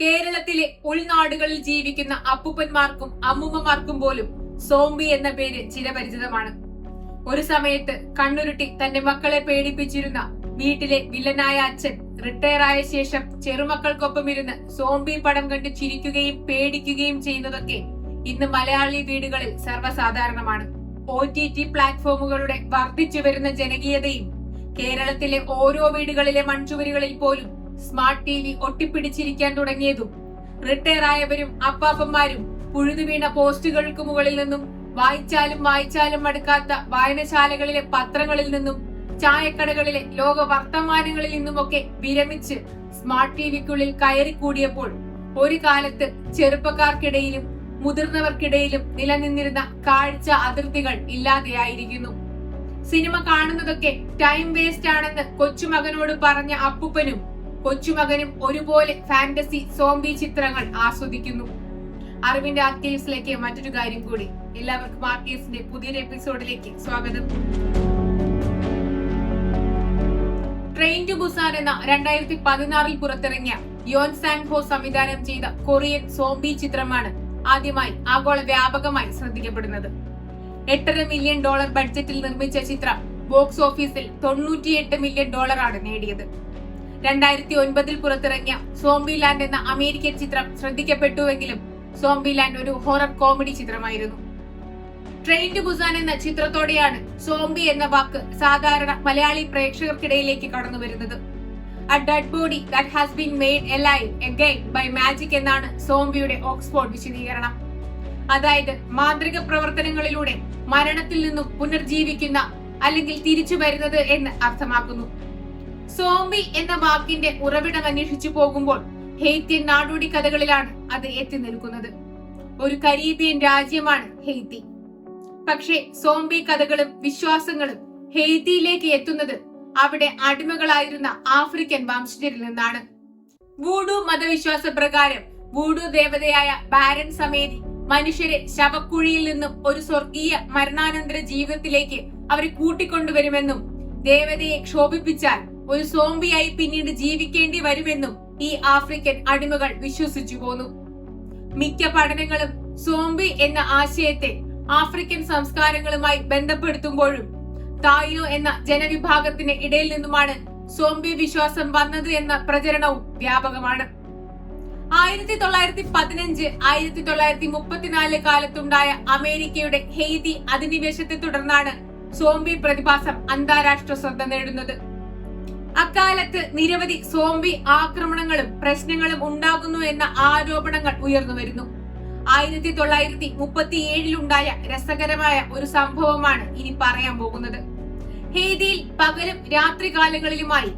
കേരളത്തിലെ ഉൾനാടുകളിൽ ജീവിക്കുന്ന അപ്പൂപ്പന്മാർക്കും അമ്മൂമ്മമാർക്കും പോലും സോംബി എന്ന പേര് ചിരപരിചിതമാണ്. ഒരു സമയത്ത് കണ്ണുരുട്ടി തന്റെ മക്കളെ പേടിപ്പിച്ചിരുന്ന വീട്ടിലെ വില്ലനായ അച്ഛൻ റിട്ടയർ ആയ ശേഷം ചെറുമക്കൾക്കൊപ്പം ഇരുന്ന് സോംബി പടം കണ്ട് ചിരിക്കുകയും പേടിക്കുകയും ചെയ്യുന്നതൊക്കെ ഇന്ന് മലയാളി വീടുകളിൽ സർവസാധാരണമാണ്. ഒ ടി ടി പ്ലാറ്റ്ഫോമുകളുടെ വർദ്ധിച്ചു വരുന്ന ജനകീയതയും കേരളത്തിലെ ഓരോ വീടുകളിലെ മൺചുവരുകളിൽ പോലും സ്മാർട്ട് ടി വി ഒട്ടിപ്പിടിച്ചിരിക്കാൻ തുടങ്ങിയതും റിട്ടയർ ആയവരും അപ്പാപ്പന്മാരും പുഴുതു വീണ പോസ്റ്റുകൾക്ക് മുകളിൽ നിന്നും വായിച്ചാലും വായിച്ചാലും മടുക്കാത്ത വായനശാലകളിലെ പത്രങ്ങളിൽ നിന്നും ചായക്കടകളിലെ ലോക വർത്തമാനങ്ങളിൽ നിന്നുമൊക്കെ വിരമിച്ച് സ്മാർട്ട് ടി വിക്കുള്ളിൽ കയറിക്കൂടിയപ്പോൾ ഒരു കാലത്ത് ചെറുപ്പക്കാർക്കിടയിലും മുതിർന്നവർക്കിടയിലും നിലനിന്നിരുന്ന കാഴ്ച അതിർത്തികൾ ഇല്ലാതെയായിരിക്കുന്നു. സിനിമ കാണുന്നതൊക്കെ ടൈം വേസ്റ്റ് ആണെന്ന് കൊച്ചുമകനോട് പറഞ്ഞ അപ്പുപ്പനും കൊച്ചുമകനും ഒരുപോലെ ഫാന്റസി സോംബി ചിത്രങ്ങൾ ആസ്വദിക്കുന്നു. അറിവിന്റെ ആർക്കേവ്സിലേക്ക് മറ്റൊരു കാര്യം കൂടി. എല്ലാവർക്കും ആർക്കേവ്സിന്റെ പുതിയൊരു എപ്പിസോഡിലേക്ക് സ്വാഗതം. ട്രെയിൻ ടു ബുസാൻ എന്ന രണ്ടായിരത്തി പതിനാറിൽ പുറത്തിറങ്ങിയ യോൻ സാൻഹോ സംവിധാനം ചെയ്ത കൊറിയൻ സോംബി ചിത്രമാണ് ആദ്യമായി ആഗോള വ്യാപകമായി ശ്രദ്ധിക്കപ്പെടുന്നത്. എട്ടര മില്യൺ ഡോളർ ബഡ്ജറ്റിൽ നിർമ്മിച്ച ചിത്രം ബോക്സ് ഓഫീസിൽ തൊണ്ണൂറ്റിയെട്ട് മില്യൺ ഡോളറാണ് നേടിയത്. രണ്ടായിരത്തി ഒൻപതിൽ പുറത്തിറങ്ങിയ സോംബി ലാൻഡ് എന്ന അമേരിക്കൻ ചിത്രം ശ്രദ്ധിക്കപ്പെട്ടുവെങ്കിലും സോംബി ലാൻഡ് ഒരു ഹൊറർ കോമഡി ചിത്രമായിരുന്നു. ട്രെയിൻ ടു ബുസാൻ എന്ന ചിത്രത്തോടെയാണ് സോംബി എന്ന വാക്ക് സാധാരണ മലയാളി പ്രേക്ഷകർക്കിടയിലേക്ക് കടന്നു വരുന്നത്. A dead body that has been made alive again by magic എന്നാണ് സോംബിയുടെ ഓക്സ്ഫോർഡ് വിശദീകരണം. അതായത് മാന്ത്രിക പ്രവർത്തനങ്ങളിലൂടെ മരണത്തിൽ നിന്നും പുനർജീവിക്കുന്ന അല്ലെങ്കിൽ തിരിച്ചു വരുന്നത് എന്ന് അർത്ഥമാക്കുന്നു. സോംബി എന്ന വാക്കിന്റെ ഉറവിടം അന്വേഷിച്ചു പോകുമ്പോൾ ഹെയ്ത്യൻ നാടോടി കഥകളിലാണ് അത് എത്തി നിൽക്കുന്നത്. ഒരു കരീബിയൻ രാജ്യമാണ് ഹെയ്ത്തി. പക്ഷേ സോംബി കഥകളും വിശ്വാസങ്ങളും ഹെയ്ത്തിയിലേക്ക് എത്തുന്നത് അവിടെ അടിമകളായിരുന്ന ആഫ്രിക്കൻ വംശജരിൽ നിന്നാണ്. വൂഡു മതവിശ്വാസ പ്രകാരം വൂഡു ദേവതയായ ബാരൻ സമേതി മനുഷ്യരെ ശവക്കുഴിയിൽ നിന്നും ഒരു സ്വർഗീയ മരണാനന്തര ജീവിതത്തിലേക്ക് അവരെ കൂട്ടിക്കൊണ്ടുവരുമെന്നും ദേവതയെ ക്ഷോഭിപ്പിച്ചാൽ ഒരു സോംബിയായി പിന്നീട് ജീവിക്കേണ്ടി വരുമെന്നും ഈ ആഫ്രിക്കൻ അടിമകൾ വിശ്വസിച്ചു പോന്നു. മിക്ക പഠനങ്ങളും സോംബി എന്ന ആശയത്തെ ആഫ്രിക്കൻ സംസ്കാരങ്ങളുമായി ബന്ധപ്പെടുത്തുമ്പോഴും തായിനോ എന്ന ജനവിഭാഗത്തിന് ഇടയിൽ നിന്നുമാണ് സോംബി വിശ്വാസം വന്നത് എന്ന പ്രചരണവും വ്യാപകമാണ്. ആയിരത്തി തൊള്ളായിരത്തി പതിനഞ്ച് ആയിരത്തി തൊള്ളായിരത്തി മുപ്പത്തിനാല് കാലത്തുണ്ടായ അമേരിക്കയുടെ ഹെയ്തി അധിനിവേശത്തെ തുടർന്നാണ് സോംബി പ്രതിഭാസം അന്താരാഷ്ട്ര ശ്രദ്ധ നേടുന്നത്. അക്കാലത്ത് നിരവധി സോംബി ആക്രമണങ്ങളും പ്രശ്നങ്ങളും ഉണ്ടാകുന്നു എന്ന ആരോപണങ്ങൾ ഉയർന്നു വരുന്നു. ആയിരത്തി തൊള്ളായിരത്തി മുപ്പത്തി ഏഴിലുണ്ടായ രസകരമായ ഒരു സംഭവമാണ് ഇനി പറയാൻ പോകുന്നത്. ഹേദിയിൽ പകലും രാത്രികാലങ്ങളിലുമായി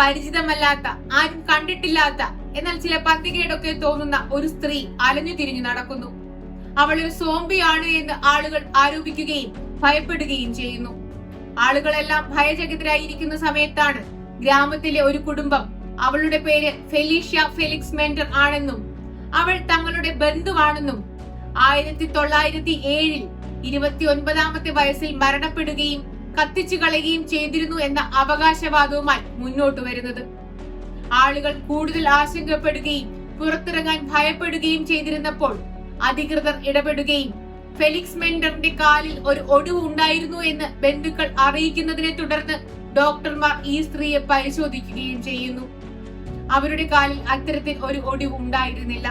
പരിചിതമല്ലാത്ത ആരും കണ്ടിട്ടില്ലാത്ത എന്നാൽ ചില പന്തികേടൊക്കെ തോന്നുന്ന ഒരു സ്ത്രീ അലഞ്ഞു തിരിഞ്ഞു നടക്കുന്നു. അവൾ ഒരു സോംബിയാണ് എന്ന് ആളുകൾ ആരോപിക്കുകയും ഭയപ്പെടുകയും ചെയ്യുന്നു. ആളുകളെല്ലാം ഭയചകിതരായിരിക്കുന്ന സമയത്താണ് ഗ്രാമത്തിലെ ഒരു കുടുംബം അവളുടെ പേര് ഫെലീഷ്യ ഫെലിക്സ് മെന്റർ ആണെന്നും അവൾ തങ്ങളുടെ ബന്ധുവാണെന്നും ആയിരത്തി തൊള്ളായിരത്തി ഏഴിൽ ഇരുപത്തി ഒൻപതാമത്തെ വയസ്സിൽ മരണപ്പെടുകയും കത്തിച്ചു കളയുകയും ചെയ്തിരുന്നു എന്ന അവകാശവാദവുമായി മുന്നോട്ട് വരുന്നത്. ആളുകൾ കൂടുതൽ ആശങ്കപ്പെടുകയും പുറത്തിറങ്ങാൻ ഭയപ്പെടുകയും ചെയ്തിരുന്നപ്പോൾ അധികൃതർ ഇടപെടുകയും ഫെലിക്സ് മെൻഡറിന്റെ കാലിൽ ഒരു ഒടിവ് ഉണ്ടായിരുന്നു എന്ന് ബന്ധുക്കൾ അറിയിക്കുന്നതിനെ തുടർന്ന് ഡോക്ടർമാർ ഈ സ്ത്രീയെ പരിശോധിക്കുകയും ചെയ്യുന്നു. അവരുടെ കാലിൽ അത്തരത്തിൽ ഒരു ഒടിവ് ഉണ്ടായിരുന്നില്ല.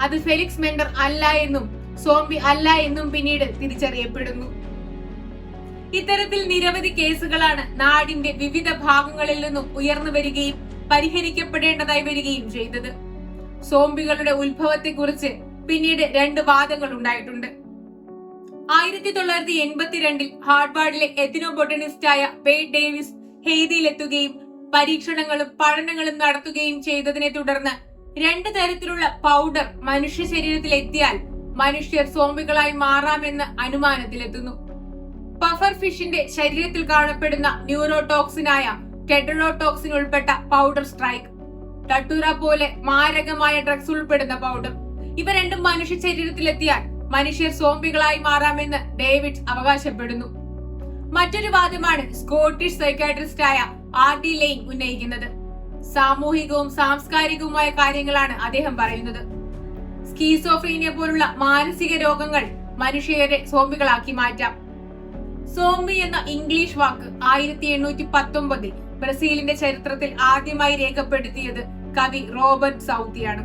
അത് ഫെലിക്സ് മെൻഡർ അല്ല എന്നും സോംബി അല്ല എന്നും പിന്നീട് തിരിച്ചറിയപ്പെടുന്നു. ഇത്തരത്തിൽ നിരവധി കേസുകളാണ് നാടിന്റെ വിവിധ ഭാഗങ്ങളിൽ നിന്നും ഉയർന്നു വരികയും പരിഹരിക്കപ്പെടേണ്ടതായി വരികയും ചെയ്തത്. സോംബികളുടെ ഉത്ഭവത്തെക്കുറിച്ച് പിന്നീട് രണ്ട് വാദങ്ങൾ ഉണ്ടായിട്ടുണ്ട്. ആയിരത്തി തൊള്ളായിരത്തി എൺപത്തിരണ്ടിൽ ഹാർഡ്വാർഡിലെ എത്തിനോബൊട്ടണിസ്റ്റായ പേ ഡേവിസ് ഹെയ്തിയിലെത്തുകയും പരീക്ഷണങ്ങളും പഠനങ്ങളും നടത്തുകയും ചെയ്തതിനെ തുടർന്ന് രണ്ട് തരത്തിലുള്ള പൗഡർ മനുഷ്യ ശരീരത്തിൽ എത്തിയാൽ മനുഷ്യർ സോംബികളായി മാറാമെന്ന് അനുമാനത്തിലെത്തുന്നു. പഫർ ഫിഷിന്റെ ശരീരത്തിൽ കാണപ്പെടുന്ന ന്യൂറോടോക്സിനായ ടെഡറോടോക്സിൻ ഉൾപ്പെട്ട പൗഡർ സ്ട്രൈക്ക് ടട്ടൂറ പോലെ മാരകമായ ഡ്രഗ്സ് ഉൾപ്പെടുന്ന പൗഡർ ഇവ രണ്ടും മനുഷ്യ ശരീരത്തിലെത്തിയാൽ മനുഷ്യർ സോംബികളായി മാറാമെന്ന് ഡേവിഡ് അവകാശപ്പെടുന്നു. മറ്റൊരു വാദമാണ് സ്കോട്ടിഷ് സൈക്കാട്രിസ്റ്റായ ആർ ഡി ലെയിൻ ഉന്നയിക്കുന്നത്. സാമൂഹികവും സാംസ്കാരികവുമായ കാര്യങ്ങളാണ് അദ്ദേഹം പറയുന്നത്. സ്കീസോഫ്രീനിയ പോലുള്ള മാനസിക രോഗങ്ങൾ മനുഷ്യരെ സോംബികളാക്കി മാറ്റാം. സോംബി എന്ന ഇംഗ്ലീഷ് വാക്ക് ആയിരത്തി എണ്ണൂറ്റി പത്തൊമ്പതിൽ ബ്രസീലിന്റെ ചരിത്രത്തിൽ ആദ്യമായി രേഖപ്പെടുത്തിയത് കവി റോബർട്ട് സൗത്തിയാണ്.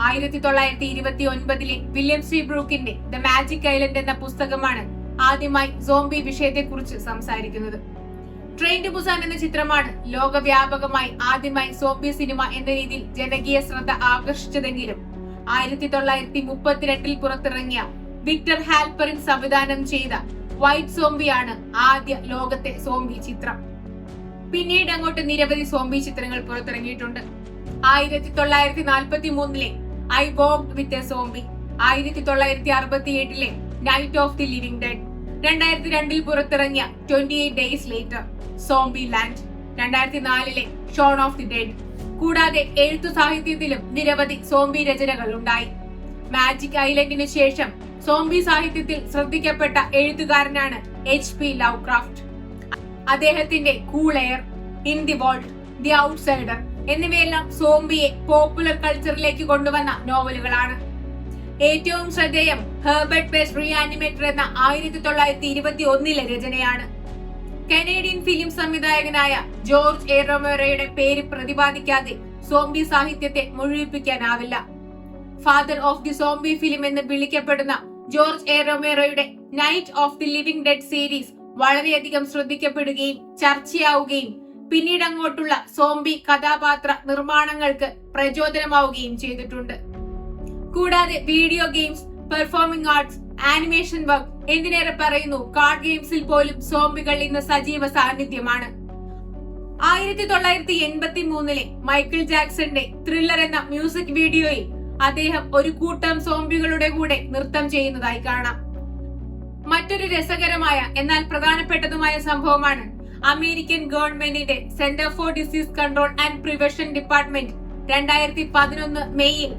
ആയിരത്തി തൊള്ളായിരത്തി ഇരുപത്തി ഒൻപതിലെ വില്യം സി ബ്രൂക്കിന്റെ ദ മാജിക് ഐലൻഡ് എന്ന പുസ്തകമാണ് ആദ്യമായി സോംബി വിഷയത്തെക്കുറിച്ച് സംസാരിക്കുന്നത്. ട്രെയിൻ ടു ബുസാൻ എന്ന ചിത്രമാണ് ലോകവ്യാപകമായി ആദ്യമായി സോംബി സിനിമ എന്ന രീതിയിൽ ജനകീയ ശ്രദ്ധ ആകർഷിച്ചതെങ്കിലും ആയിരത്തി തൊള്ളായിരത്തി മുപ്പത്തിരണ്ടിൽ പുറത്തിറങ്ങിയ വിക്ടർ ഹാൽപ്പറിൻ സംവിധാനം ചെയ്ത വൈറ്റ് സോംബിയാണ് ആദ്യ ലോകത്തെ സോംബി ചിത്രം. പിന്നീട് അങ്ങോട്ട് നിരവധി സോംബി ചിത്രങ്ങൾ പുറത്തിറങ്ങിയിട്ടുണ്ട്. ആയിരത്തി തൊള്ളായിരത്തി നാൽപ്പത്തി മൂന്നിലെ I walked with a zombie ആയിരത്തി തൊള്ളായിരത്തി അറുപത്തി എട്ടിലെ night of the living dead രണ്ടായിരത്തി രണ്ടിൽ പുറത്തിറങ്ങിയ twenty eight days later zombieland രണ്ടായിരത്തി നാലിലെ ഷോൺ ഓഫ് ദി ഡെഡ് കൂടാതെ എഴുത്തു സാഹിത്യത്തിലും നിരവധി സോംബി രചനകൾ ഉണ്ടായി മാജിക് ഐലൻഡിനു ശേഷം സോംബി സാഹിത്യത്തിൽ ശ്രദ്ധിക്കപ്പെട്ട എഴുത്തുകാരനാണ് എച്ച് പി ലവ് ക്രാഫ്റ്റ് അദ്ദേഹത്തിന്റെ cool air in the world the outsider എന്നിവയെല്ലാം സോംബിയെ പോപ്പുലർ കൾച്ചറിലേക്ക് കൊണ്ടുവന്ന നോവലുകളാണ് ഏറ്റവും ശ്രദ്ധേയം ഹെർബർട്ട് പേസ് റീആനിമേറ്റർ എന്ന ആയിരത്തി തൊള്ളായിരത്തി ഇരുപത്തി ഒന്നിലെ രചനയാണ്. കനേഡിയൻ ഫിലിം സംവിധായകനായ ജോർജ് എ. റൊമേറയുടെ പേര് പ്രതിപാദിക്കാതെ സോംബി സാഹിത്യത്തെ മുഴുവിപ്പിക്കാനാവില്ല. Father of the zombie film എന്ന് വിളിക്കപ്പെടുന്ന George A. Night of the living dead series വളരെയധികം ശ്രദ്ധിക്കപ്പെടുകയും ചർച്ചയാവുകയും പിന്നീട് അങ്ങോട്ടുള്ള സോംബി കഥാപാത്ര നിർമ്മാണങ്ങൾക്ക് പ്രചോദനമാവുകയും ചെയ്തിട്ടുണ്ട്. കൂടാതെ video games performing arts animation work എന്തിനേറെ പറയുന്നു. കാർഡ് ഗെയിംസിൽ പോലും സോംബികൾ ഇന്ന് സജീവ സാന്നിധ്യമാണ്. ആയിരത്തി തൊള്ളായിരത്തി എൺപത്തി മൂന്നിലെ മൈക്കിൾ ജാക്സന്റെ ത്രില്ലർ എന്ന മ്യൂസിക് വീഡിയോയിൽ അദ്ദേഹം ഒരു കൂട്ടം സോംബികളുടെ കൂടെ നൃത്തം ചെയ്യുന്നതായി കാണാം. മറ്റൊരു രസകരമായ എന്നാൽ പ്രധാനപ്പെട്ടതുമായ സംഭവമാണ് അമേരിക്കൻ ഗവൺമെന്റിന്റെ center for disease control and prevention department രണ്ടായിരത്തി പതിനൊന്ന് മെയ്യിൽ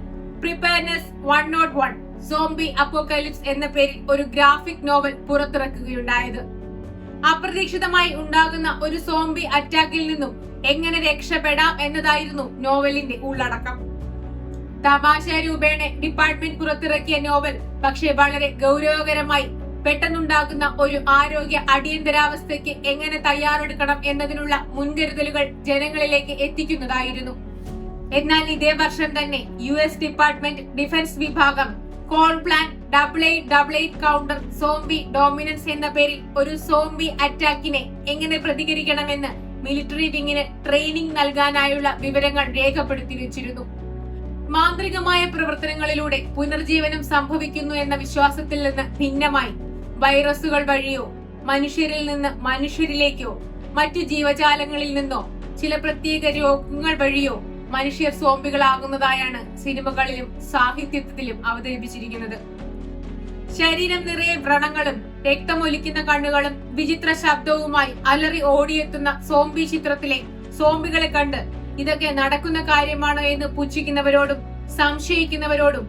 preparedness one naught one zombie apocalypse എന്ന പേരിൽ ഒരു ഗ്രാഫിക് നോവൽ പുറത്തിറക്കുകയുണ്ടായത്. അപ്രതീക്ഷിതമായി ഉണ്ടാകുന്ന ഒരു സോംബി അറ്റാക്കിൽ നിന്നും എങ്ങനെ രക്ഷപ്പെടാം എന്നതായിരുന്നു നോവലിന്റെ ഉള്ളടക്കം. തമാശ രൂപേണ ഡിപ്പാർട്ട്മെന്റ് പുറത്തിറക്കിയ നോവൽ പക്ഷേ വളരെ ഗൗരവകരമായി പെട്ടെന്നുണ്ടാകുന്ന ഒരു ആരോഗ്യ അടിയന്തരാവസ്ഥയ്ക്ക് എങ്ങനെ തയ്യാറെടുക്കണം എന്നതിനുള്ള മുൻകരുതലുകൾ ജനങ്ങളിലേക്ക് എത്തിക്കുന്നതായിരുന്നു. എന്നാൽ ഇതേ വർഷം തന്നെ യു എസ് ഡിപ്പാർട്ട്മെന്റ് ഡിഫൻസ് വിഭാഗം con plan double eight double eight counter zombie dominance എന്ന പേരിൽ ഒരു സോംബി അറ്റാക്കിനെ എങ്ങനെ പ്രതികരിക്കണമെന്ന് മിലിറ്ററി വിങ്ങിന് ട്രെയിനിങ് നൽകാനായുള്ള വിവരങ്ങൾ രേഖപ്പെടുത്തി വെച്ചിരുന്നു. മാന്ത്രികമായ പ്രവർത്തനങ്ങളിലൂടെ പുനർജീവനം സംഭവിക്കുന്നു എന്ന വിശ്വാസത്തിൽ നിന്ന് ഭിന്നമായി വൈറസുകൾ വഴിയോ മനുഷ്യരിൽ നിന്ന് മനുഷ്യരിലേക്കോ മറ്റു ജീവജാലങ്ങളിൽ നിന്നോ ചില പ്രത്യേക രോഗങ്ങൾ വഴിയോ മനുഷ്യർ സോംബികളാകുന്നതായാണ് സിനിമകളിലും സാഹിത്യത്തിലും അവതരിപ്പിച്ചിരിക്കുന്നത്. ശരീരം നിറയെ വ്രണങ്ങളും രക്തമൊലിക്കുന്ന കണ്ണുകളും വിചിത്ര ശബ്ദവുമായി അലറി ഓടിയെത്തുന്ന സോംബി ചിത്രത്തിലെ സോംബികളെ കണ്ട് ഇതൊക്കെ നടക്കുന്ന കാര്യമാണോ എന്ന് പുച്ഛിക്കുന്നവരോടും സംശയിക്കുന്നവരോടും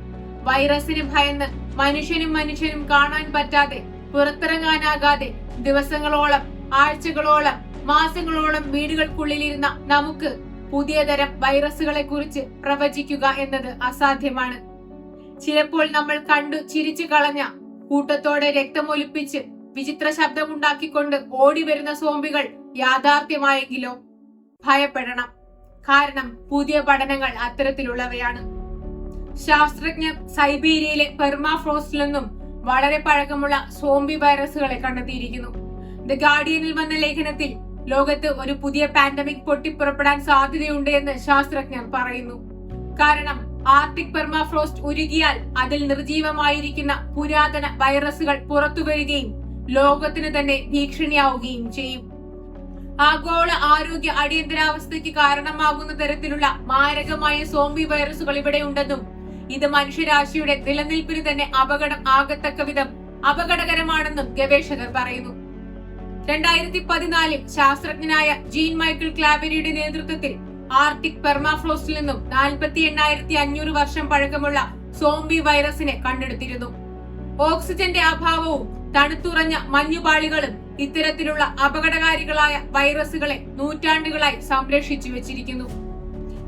വൈറസിന് ഭയന്ന് മനുഷ്യനും മനുഷ്യനും കാണാൻ പറ്റാതെ പുറത്തിറങ്ങാനാകാതെ ദിവസങ്ങളോളം ആഴ്ചകളോളം മാസങ്ങളോളം വീടുകൾക്കുള്ളിലിരുന്ന നമുക്ക് പുതിയ തരം വൈറസുകളെ കുറിച്ച് പ്രവചിക്കുക എന്നത് അസാധ്യമാണ്. ചിലപ്പോൾ നമ്മൾ കണ്ടു ചിരിച്ചു കളഞ്ഞ കൂട്ടത്തോടെ രക്തമൊലിപ്പിച്ച് വിചിത്ര ശബ്ദമുണ്ടാക്കിക്കൊണ്ട് ഓടി വരുന്ന സോംബികൾ യാഥാർത്ഥ്യമായെങ്കിലോ? ഭയപ്പെടണം. കാരണം പുതിയ പഠനങ്ങൾ അത്തരത്തിലുള്ളവയാണ്. ശാസ്ത്രജ്ഞർ സൈബീരിയയിലെ പെർമാഫ്രോസ്റ്റിൽ നിന്നും വളരെ പഴക്കമുള്ള സോംബി വൈറസുകളെ കണ്ടെത്തിയിരിക്കുന്നു. ദ ഗാർഡിയനിൽ വന്ന ലേഖനത്തിൽ ലോകത്ത് ഒരു പുതിയ പാൻഡമിക് പൊട്ടിപ്പുറപ്പെടാൻ സാധ്യതയുണ്ട് എന്ന് ശാസ്ത്രജ്ഞർ പറയുന്നു. കാരണം ആർട്ടിക് പെർമാഫ്രോസ്റ്റ് ഉരുകിയാൽ അതിൽ നിർജീവമായിരിക്കുന്ന പുരാതന വൈറസുകൾ പുറത്തു വരികയും ലോകത്തിന് തന്നെ ഭീഷണിയാവുകയും ചെയ്യും. ആഗോള ആരോഗ്യ അടിയന്തരാവസ്ഥയ്ക്ക് കാരണമാകുന്ന തരത്തിലുള്ള മാരകമായ സോംബി വൈറസുകൾ ഇവിടെ ഉണ്ടെന്നും ഇത് മനുഷ്യരാശിയുടെ നിലനിൽപ്പിന് തന്നെ അപകടം ആകത്തക്ക വിധം അപകടകരമാണെന്നും ഗവേഷകർ പറയുന്നു. രണ്ടായിരത്തി പതിനാലിൽ ശാസ്ത്രജ്ഞനായ ജീൻ മൈക്കിൾ ക്ലാബരിയുടെ നേതൃത്വത്തിൽ ആർട്ടിക് പെർമാഫ്ലോസിൽ നിന്നും നാൽപ്പത്തി എണ്ണായിരത്തി അഞ്ഞൂറ് വർഷം പഴക്കമുള്ള സോംബി വൈറസിനെ കണ്ടെടുത്തിരുന്നു. ഓക്സിജന്റെ അഭാവവും തണുത്തുറഞ്ഞ മഞ്ഞുപാളികളും ഇത്തരത്തിലുള്ള അപകടകാരികളായ വൈറസുകളെ നൂറ്റാണ്ടുകളായി സംരക്ഷിച്ചു വെച്ചിരിക്കുന്നു.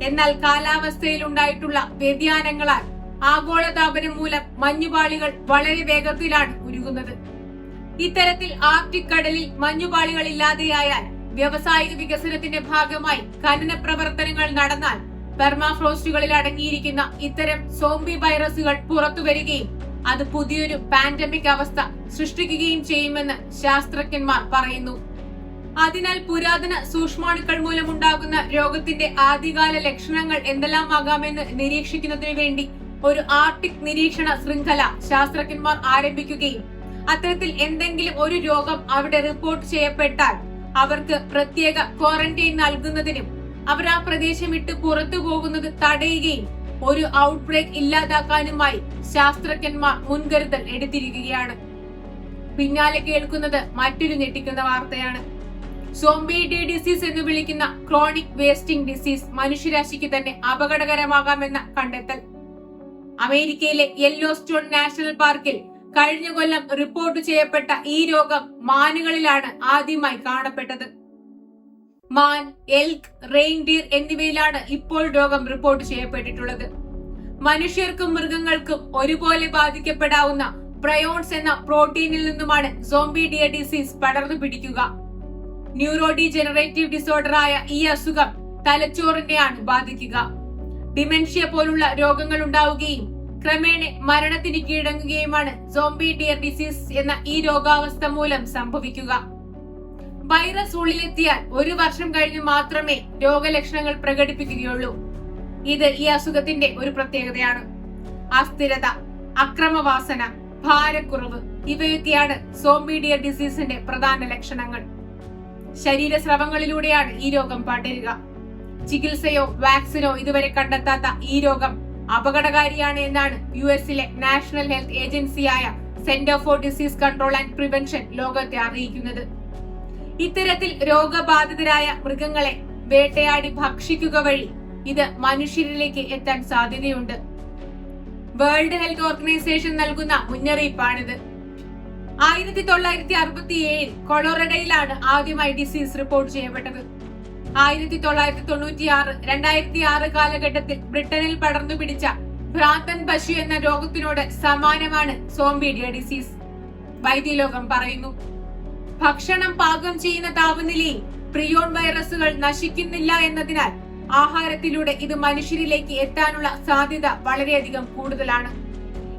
എന്നാൽ കാലാവസ്ഥയിൽ ഉണ്ടായിട്ടുള്ള വ്യതിയാനങ്ങളാൽ ആഗോളതാപനം മൂലം മഞ്ഞുപാളികൾ വളരെ വേഗത്തിലാണ് ഉരുകുന്നത്. ഇത്തരത്തിൽ ആർട്ടിക് കടലിൽ മഞ്ഞുപാളികൾ ഇല്ലാതെയായാൽ വ്യവസായിക വികസനത്തിന്റെ ഭാഗമായി ഖനന പ്രവർത്തനങ്ങൾ നടന്നാൽ പെർമാഫ്രോസ്റ്റുകളിൽ അടങ്ങിയിരിക്കുന്ന ഇത്തരം സോംബി വൈറസുകൾ പുറത്തു വരികയും അത് പുതിയൊരു പാൻഡമിക് അവസ്ഥ സൃഷ്ടിക്കുകയും ചെയ്യുമെന്ന് ശാസ്ത്രജ്ഞന്മാർ പറയുന്നു. അതിനാൽ പുരാതന സൂക്ഷ്മാണുക്കൾ മൂലമുണ്ടാകുന്ന രോഗത്തിന്റെ ആദ്യകാല ലക്ഷണങ്ങൾ എന്തെല്ലാമാകാമെന്ന് നിരീക്ഷിക്കുന്നതിനു വേണ്ടി ഒരു ആർട്ടിക് നിരീക്ഷണ ശൃംഖല ശാസ്ത്രജ്ഞന്മാർ ആരംഭിക്കുകയും അത്തരത്തിൽ എന്തെങ്കിലും ഒരു രോഗം അവിടെ റിപ്പോർട്ട് ചെയ്യപ്പെട്ടാൽ അവർക്ക് പ്രത്യേക ക്വാറന്റൈൻ നൽകുന്നതിനും അവർ ആ പ്രദേശം വിട്ട് പുറത്തു പോകുന്നത് തടയുകയും ഒരു ഔട്ട്ബ്രേക്ക് ഇല്ലാതാക്കാനുമായി ശാസ്ത്രജ്ഞന്മാർ മുൻകരുതൽ എടുത്തിരിക്കുകയാണ്. പിന്നാലെ കേൾക്കുന്നത് മറ്റൊരു ഞെട്ടിക്കുന്ന വാർത്തയാണ്. സോംബി ഡിസീസ് എന്ന് വിളിക്കുന്ന ക്രോണിക് വേസ്റ്റിംഗ് ഡിസീസ് മനുഷ്യരാശിക്ക് തന്നെ അപകടകരമാകാമെന്ന കണ്ടെത്തൽ. അമേരിക്കയിലെ യെല്ലോ സ്റ്റോൺ നാഷണൽ പാർക്കിൽ കഴിഞ്ഞ കൊല്ലം റിപ്പോർട്ട് ചെയ്യപ്പെട്ട ഈ രോഗം മാനുകളിലാണ് ആദ്യമായി കാണപ്പെട്ടത്. മാൻ എൽക്ക് റെയിൻഡിയർ എന്നിവയിലാണ് ഇപ്പോൾ രോഗം റിപ്പോർട്ട് ചെയ്യപ്പെട്ടിട്ടുള്ളത്. മനുഷ്യർക്കും മൃഗങ്ങൾക്കും ഒരുപോലെ ബാധിക്കപ്പെടാവുന്ന പ്രയോൺസ് എന്ന പ്രോട്ടീനിൽ നിന്നുമാണ് സോംബി ഡിയ ഡിസീസ് പടർന്നു പിടിക്കുക. ന്യൂറോ ഡീജനറേറ്റീവ് ഡിസോർഡറായ ഈ അസുഖം തലച്ചോറിനെയാണ് ബാധിക്കുക. ഡിമെൻഷ്യ പോലുള്ള രോഗങ്ങൾ ഉണ്ടാവുകയും ക്രമേണ മരണത്തിന് കീഴടങ്ങുകയുമാണ് സോംബി ഡിയർ ഡിസീസ് എന്ന ഈ രോഗാവസ്ഥ മൂലം സംഭവിക്കുക. വൈറസ് ഉള്ളിലെത്തിയാൽ ഒരു വർഷം കഴിഞ്ഞ് മാത്രമേ രോഗലക്ഷണങ്ങൾ പ്രകടിപ്പിക്കുകയുള്ളൂ. ഇത് ഈ അസുഖത്തിന്റെ ഒരു പ്രത്യേകതയാണ്. അസ്ഥിരത അക്രമവാസന ഭാരക്കുറവ് ഇവയൊക്കെയാണ് സോംബിഡിയർ ഡിസീസിന്റെ പ്രധാന ലക്ഷണങ്ങൾ. ശരീര സ്രവങ്ങളിലൂടെയാണ് ഈ രോഗം പടരുക. ചികിത്സയോ വാക്സിനോ ഇതുവരെ കണ്ടെത്താത്ത ഈ രോഗം അപകടകാരിയാണ് എന്നാണ് യു എസിലെ നാഷണൽ ഹെൽത്ത് ഏജൻസിയായ center for disease control and prevention ലോകത്തെ അറിയിക്കുന്നത്. ഇത്തരത്തിൽ രോഗബാധിതരായ മൃഗങ്ങളെ വേട്ടയാടി ഭക്ഷിക്കുക വഴി ഇത് മനുഷ്യരിലേക്ക് എത്താൻ സാധ്യതയുണ്ട്. വേൾഡ് ഹെൽത്ത് ഓർഗനൈസേഷൻ നൽകുന്ന മുന്നറിയിപ്പാണിത്. ആയിരത്തി തൊള്ളായിരത്തി അറുപത്തി ഏഴിൽ കൊളോറഡയിലാണ് ആദ്യമായി ഡിസീസ് റിപ്പോർട്ട് ചെയ്യപ്പെട്ടത്. ആയിരത്തി തൊള്ളായിരത്തി തൊണ്ണൂറ്റി ആറ് രണ്ടായിരത്തി ആറ് കാലഘട്ടത്തിൽ ബ്രിട്ടനിൽ പടർന്നു പിടിച്ച ഭ്രാന്തൻ പശു എന്ന രോഗത്തിനോട് സമാനമാണ് സോംബീഡിയ ഡിസീസ് വൈദ്യലോകം പറയുന്നു ഭക്ഷണം പാകം ചെയ്യുന്ന താപനിലയിൽ പ്രിയോൺ വൈറസുകൾ നശിക്കുന്നില്ല എന്നതിനാൽ ആഹാരത്തിലൂടെ ഇത് മനുഷ്യരിലേക്ക് എത്താനുള്ള സാധ്യത വളരെയധികം കൂടുതലാണ്.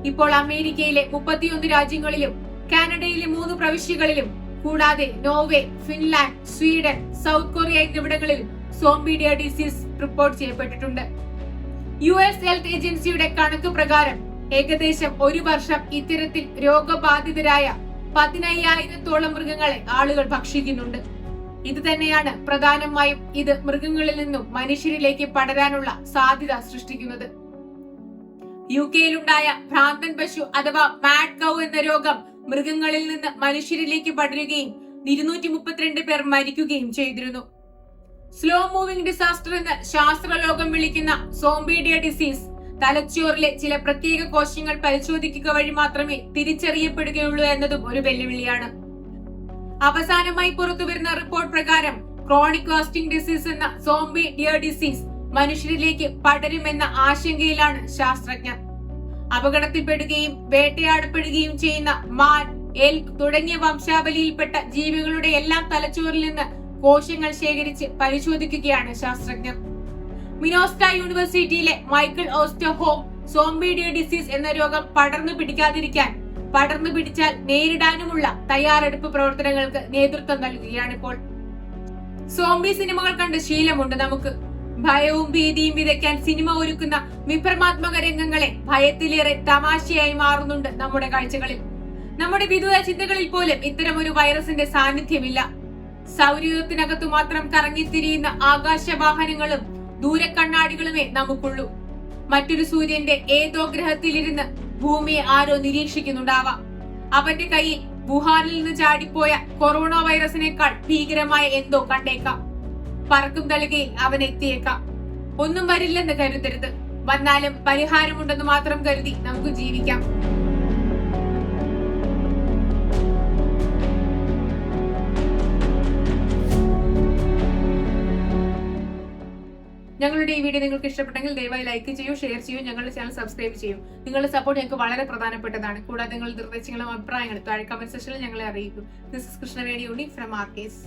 ഇപ്പോൾ അമേരിക്കയിലെ മുപ്പത്തിയൊന്ന് രാജ്യങ്ങളിലും കാനഡയിലെ മൂന്ന് പ്രവിശ്യകളിലും കൂടാതെ Norway Finland Sweden South Korea എന്നിവിടങ്ങളിൽ സോംബീഡിയ ഡിസീസ് റിപ്പോർട്ട് ചെയ്യപ്പെട്ടിട്ടുണ്ട്. യു എസ് ഹെൽത്ത് ഏജൻസിയുടെ കണക്ക് പ്രകാരം ഏകദേശം ഒരു വർഷം ഇത്തരത്തിൽ രോഗബാധിതരായ പതിനയ്യായിരത്തോളം മൃഗങ്ങളെ ആളുകൾ ഭക്ഷിക്കുന്നുണ്ട്. ഇത് തന്നെയാണ് പ്രധാനമായും ഇത് മൃഗങ്ങളിൽ നിന്നും മനുഷ്യരിലേക്ക് പടരാനുള്ള സാധ്യത സൃഷ്ടിക്കുന്നത്. യു കെയിലുണ്ടായ ഭ്രാന്തൻ പശു അഥവാ മാഡ് കൗ എന്ന രോഗം മൃഗങ്ങളിൽ നിന്ന് മനുഷ്യരിലേക്ക് പടരുകയും ഇരുന്നൂറ്റി മുപ്പത്തിരണ്ട് പേർ മരിക്കുകയും ചെയ്തിരുന്നു. സ്ലോ മൂവിംഗ് ഡിസാസ്റ്റർ എന്ന് ശാസ്ത്രലോകം വിളിക്കുന്ന സോംബീഡിയ ഡിസീസ് തലച്ചോറിലെ ചില പ്രത്യേക കോശങ്ങൾ പരിശോധിക്കുക വഴി മാത്രമേ തിരിച്ചറിയപ്പെടുകയുള്ളൂ എന്നതും ഒരു വെല്ലുവിളിയാണ്. അവസാനമായി പുറത്തുവരുന്ന റിപ്പോർട്ട് പ്രകാരം ക്രോണിക് വാസ്റ്റിംഗ് ഡിസീസ് എന്ന സോംബി ഡിയർ ഡിസീസ് മനുഷ്യരിലേക്ക് പടരുമെന്ന ആശങ്കയിലാണ് ശാസ്ത്രജ്ഞർ. അപകടത്തിൽപ്പെടുകയും വേട്ടയാടപ്പെടുകയും ചെയ്യുന്ന മാൻ എൽക്ക് തുടങ്ങിയ വംശാവലിയിൽപ്പെട്ട ജീവികളുടെ എല്ലാം തലച്ചോറിൽ നിന്ന് കോശങ്ങൾ ശേഖരിച്ച് പരിശോധിക്കുകയാണ് ശാസ്ത്രജ്ഞർ. മിനോസ്ക യൂണിവേഴ്സിറ്റിയിലെ മൈക്കിൾ ഓസ്റ്റഹോം സോംബീഡിയ ഡിസീസ് എന്ന രോഗം പടർന്നു പിടിക്കാതിരിക്കാൻ പടർന്നു പിടിച്ചാൽ നേരിടാനുമുള്ള തയ്യാറെടുപ്പ് പ്രവർത്തനങ്ങൾക്ക് നേതൃത്വം നൽകുകയാണിപ്പോൾ. സോംബി സിനിമകൾ കണ്ട് ശീലമുണ്ട് നമുക്ക്. ഭയവും ഭീതിയും വിതയ്ക്കാൻ സിനിമ ഒരുക്കുന്ന വിപ്രമാത്മക രംഗങ്ങളെ ഭയത്തിലേറെ തമാശയായി മാറുന്നുണ്ട് നമ്മുടെ കാഴ്ചകളിൽ. നമ്മുടെ വിദൂര ചിന്തകളിൽ പോലും ഇത്തരം ഒരു വൈറസിന്റെ സാന്നിധ്യമില്ല. സൗരയൂഥത്തിനകത്തു മാത്രം കറങ്ങിത്തിരിയുന്ന ആകാശവാഹനങ്ങളും ദൂരക്കണ്ണാടികളുമേ നമുക്കുള്ളൂ. മറ്റൊരു സൂര്യന്റെ ഏതോ ഗ്രഹത്തിലിരുന്ന് ഭൂമിയെ ആരോ നിരീക്ഷിക്കുന്നുണ്ടാവാം. അവന്റെ കയ്യിൽ വുഹാനിൽ നിന്ന് ചാടിപ്പോയ കൊറോണ വൈറസിനേക്കാൾ ഭീകരമായ എന്തോ കണ്ടേക്കാം. പറക്കും തളികയിൽ അവൻ എത്തിയേക്കാം. ഒന്നും വരില്ലെന്ന് കരുതരുത്. വന്നാലും പരിഹാരമുണ്ടെന്ന് മാത്രം കരുതി നമുക്ക് ജീവിക്കാം. ഞങ്ങളുടെ ഈ വീഡിയോ നിങ്ങൾക്ക് ഇഷ്ടപ്പെട്ടെങ്കിൽ ദയവായി ലൈക്ക് ചെയ്യൂ ഷെയർ ചെയ്യൂ ഞങ്ങളുടെ ചാനൽ സബ്സ്ക്രൈബ് ചെയ്യൂ. നിങ്ങളുടെ സപ്പോർട്ട് ഞങ്ങൾക്ക് വളരെ പ്രധാനപ്പെട്ടതാണ്. കൂടാതെ നിങ്ങളുടെ നിർദ്ദേശങ്ങളും അഭിപ്രായങ്ങളും താഴെ കമന്റ് സെക്ഷനിൽ ഞങ്ങളെ അറിയിക്കും. ദിസ് ഇസ് കൃഷ്ണവേണി യൂണി ഫ്രം ആർ കേസ്